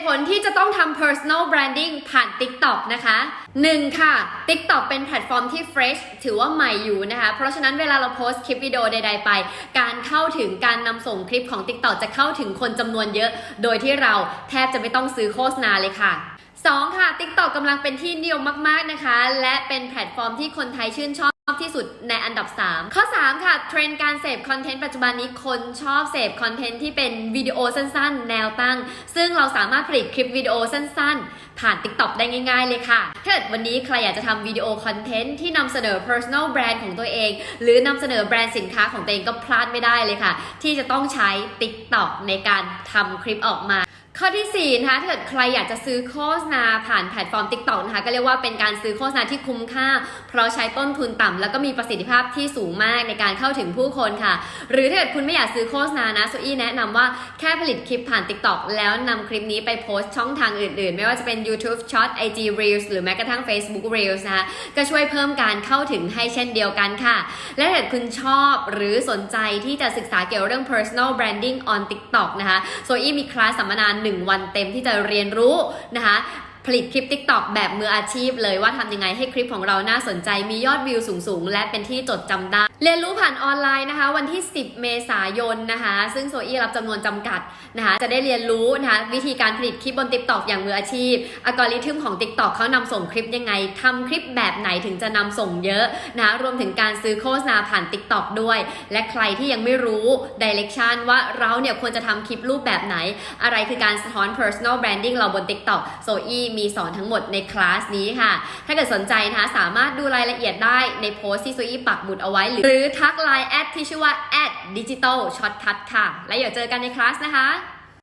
ตุผลที่จะต้องทำ personal branding ผ่าน TikTok นะคะ 1. ค่ะ TikTok เป็นแพลตฟอร์มที่ fresh ถือว่าใหม่อยู่นะคะ เพราะฉะนั้นเวลาเราโพสต์คลิปวิดีโอใด ๆ ไป การเข้าถึงการนำส่งคลิปของ TikTok จะเข้าถึงคนจำนวนเยอะ โดยที่เราแทบจะไม่ต้องซื้อโฆษณาเลยค่ะ 2 ค่ะ TikTok กำลังเป็นที่นิยมมาก ๆ นะคะ และเป็นแพลตฟอร์มที่คนไทยชื่นชอบ ที่สุดในอันดับ 3 ข้อ 3 ค่ะ เทรนด์การเสพคอนเทนต์ปัจจุบันนี้คนชอบเสพคอนเทนต์ที่เป็นวิดีโอสั้นๆ แนวตั้ง ซึ่งเราสามารถผลิตคลิปวิดีโอสั้นๆ ผ่าน TikTok ได้ง่ายๆ เลยค่ะถ้าเกิดวันนี้ใครอยากจะทำวิดีโอคอนเทนต์ที่นำเสนอ personal brand ของตัวเอง หรือนำเสนอแบรนด์สินค้าของตัวเองก็พลาดไม่ได้เลยค่ะ ที่จะต้องใช้ TikTok ในการทำคลิปออกมา ข้อที่ 4 นะคะถ้าเกิดใครอยากจะซื้อโฆษณาผ่านแพลตฟอร์ม TikTok นะคะก็เรียกว่าเป็นการซื้อโฆษณาที่คุ้มค่า เพราะใช้ต้นทุนต่ำแล้วก็มีประสิทธิภาพที่สูงมากในการเข้าถึงผู้คนค่ะ หรือถ้าเกิดคุณไม่อยากซื้อโฆษณานะโซอี้แนะนำว่าแค่ผลิตคลิปผ่าน TikTok แล้วนำคลิปนี้ไปโพสต์ช่องทางอื่นๆ ไม่ว่าจะเป็น YouTube Short IG Reels หรือแม้กระทั่ง Facebook Reels นะคะก็ช่วยเพิ่มการเข้าถึงให้เช่นเดียวกันค่ะ และถ้าเกิดคุณชอบหรือสนใจที่จะศึกษาเกี่ยวเรื่อง personal branding on TikTok นะคะโซอี้มีคลาสสัมมนา1 วันเต็มที่จะเรียนรู้นะคะ ลิตคลิป TikTok แบบมืออาชีพเลยว่าทำยังไงให้คลิปของเราน่าสนใจมียอดวิวสูงๆ และเป็นที่จดจำได้ เรียนรู้ผ่านออนไลน์นะคะ วันที่ 10 เมษายนนะคะ ซึ่งโซอี้รับจำนวนจำกัดนะคะจะได้เรียนรู้นะคะวิธีการผลิตคลิปบน TikTok อย่างมืออาชีพอัลกอริทึมของ TikTok เขานำส่งคลิปยังไงทำคลิปแบบไหนถึงจะนำส่งเยอะนะะรวมถึงการซื้อโฆษณาผ่าน TikTok ด้วย และใครที่ยังไม่รู้ Direction ว่าเราเนี่ยควรจะทำคลิปรูปแบบไหน อะไรคือการสะท้อน personal branding เราบน TikTok โซอี้มีสอนทั้งหมดในคลาสนี้ค่ะ ถ้าเกิดสนใจนะคะสามารถดูรายละเอียดได้ในโพสต์ที่ซอี้ปักหมุดเอาไว้ หรือทักไลน์แอดที่ชื่อว่า digital shortcut ค่ะ แล้วเดี๋ยวเจอกันในคลาสนะคะ